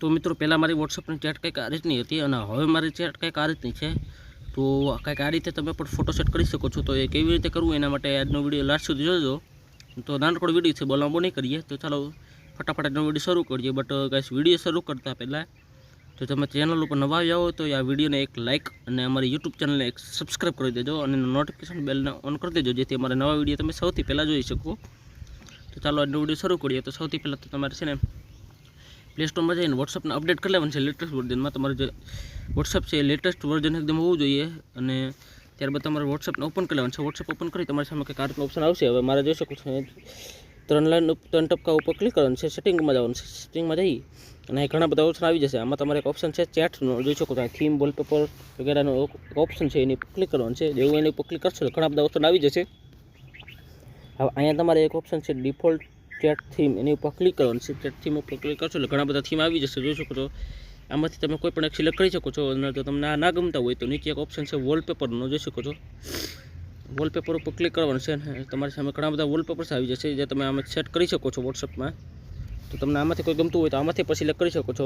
તો મિત્રો, પહેલાં મારી વોટ્સઅપની ચેટ કંઈક આ રીતની હતી અને હવે મારી ચેટ કંઈક આ રીતની છે. તો કંઈક આ રીતે તમે પણ ફોટો સેટ કરી શકો છો. તો એ કેવી રીતે કરવું એના માટે આજનો વીડિયો લાસ્ટ સુધી જોજો. તો નાનકડો વીડિયો છે બોલાંબો નહીં કરીએ. તો ચાલો ફટાફટ આજનો વીડિયો શરૂ કરીએ. બટ ગાઈસ વીડિયો શરૂ કરતાં પહેલાં તો તમે ચેનલ ઉપર નવા આવ્યા હો તો આ વિડીયોને એક લાઇક અને અમારી યુટ્યુબ ચેનલને એક સબસ્ક્રાઈબ કરી દેજો અને નોટિફિકેશન બેલને ઓન કરી દેજો, જેથી અમારા નવા વીડિયો તમે સૌથી પહેલાં જોઈ શકો. તો ચાલો આજનો વીડિયો શરૂ કરીએ. તો સૌથી પહેલાં તો તમારે છે ને પ્લે સ્ટોરમાં જઈને વોટ્સઅપને અપડેટ કરી લેવાનું છે લેટેસ્ટ વર્ઝનમાં તમારું જે વોટ્સઅપ છે એ લેટેસ્ટ વર્ઝન એકદમ હોવું જોઈએ અને ત્યારબાદ તમારે વોટ્સઅપને ઓપન કરી લેવાનું છે. વોટ્સઅપ ઓપન કરી તમારી સામે કંઈક આ ઓપ્શન આવશે. હવે મારે જોઈ શકો છું ત્રણ લાઈન ત્રણ ટપકા ઉપર ક્લિક કરવાનું છે. સેટિંગમાં જવાનું છે. સેટિંગમાં જઈ અને અહીં ઘણા બધા ઓપ્શન આવી જશે. આમાં તમારે એક ઓપ્શન છે ચેટનો જોઈ શકો છો થીમ વોલપેપર વગેરેનો ઓપ્શન છે. એની ક્લિક કરવાનું છે. જેવું એની ઉપર ક્લિક કરશો ઘણા બધા ઓપ્શન આવી જશે. હવે અહીંયા તમારે એક ઓપ્શન છે ડિફોલ્ટ ચેટ થીમ એની ઉપર ક્લિક કરવાનું છે ચેટ થીમ ઉપર ક્લિક કરશો એટલે ઘણા બધા થીમ આવી જશે, જોઈ શકો છો. આમાંથી તમે કોઈ પણ એક સિલેક્ટ કરી શકો છો. અને જો તમને આ ના ગમતા હોય તો નીચે એક ઓપ્શન છે વોલપેપરનો જોઈ શકો છો. વોલપેપર ઉપર ક્લિક કરવાનું છે અને તમારી સામે ઘણા બધા વોલપેપર્સ આવી જશે જે તમે આમાં સેટ કરી શકો છો વોટ્સઅપમાં તો તમને આમાંથી કોઈ ગમતું હોય તો આમાંથી પણ સિલેક્ટ કરી શકો છો.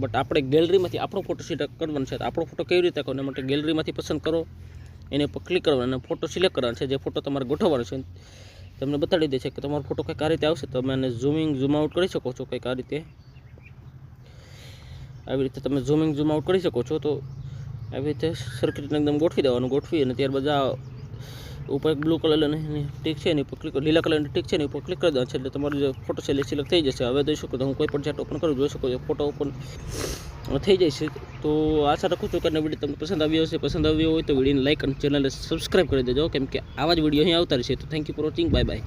બટ આપણે ગેલેરીમાંથી આપણો ફોટો સિલેક્ટ કરવાનો છે. તો આપણો ફોટો કેવી રીતે કરો એના માટે ગેલેરીમાંથી પસંદ કરો. એની ઉપર ક્લિક કરવાનો અને ફોટો સિલેક્ટ કરવાનો છે. જે ફોટો તમારે ગોઠવવાનો છે. તમને બતાડી દે છે કે તમારો ફોટો કંઈક આ રીતે આવશે? તમે એને ઝૂમિંગ ઝૂમ આઉટ કરી શકો છો કંઈક આ રીતે. આવી રીતે તમે ઝૂમિંગ ઝૂમ આઉટ કરી શકો છો. તો આવી રીતે સર્કિટને એકદમ ગોઠવી દેવાનું, ગોઠવી અને ત્યારબાદ આ ઉપર એક બ્લુ કલરની ટીક છે એની ઉપર ક્લિક લીલા કલરની ટીક છે એની ઉપર ક્લિક કરી દેવાનું છે. એટલે તમારો જે ફોટો છે એ સિલેક્ટ થઈ જશે. હવે જોઈ શકો તો હું કોઈ પણ ચેટ ઓપન કરું, જોઈ શકો છો. ફોટો ઓપન થઈ જાય છે. તો આશા રાખું છું કે વીડિયો તમને પસંદ આવ્યો હશે. પસંદ આવ્યો હોય તો વિડીયોને લાઇક અને ચેનલને સબસ્ક્રાઈબ કરી દેજો. કેમ કે આવા જ વીડિયો અહીં આવતા રહેશે. તો thank you for watching bye bye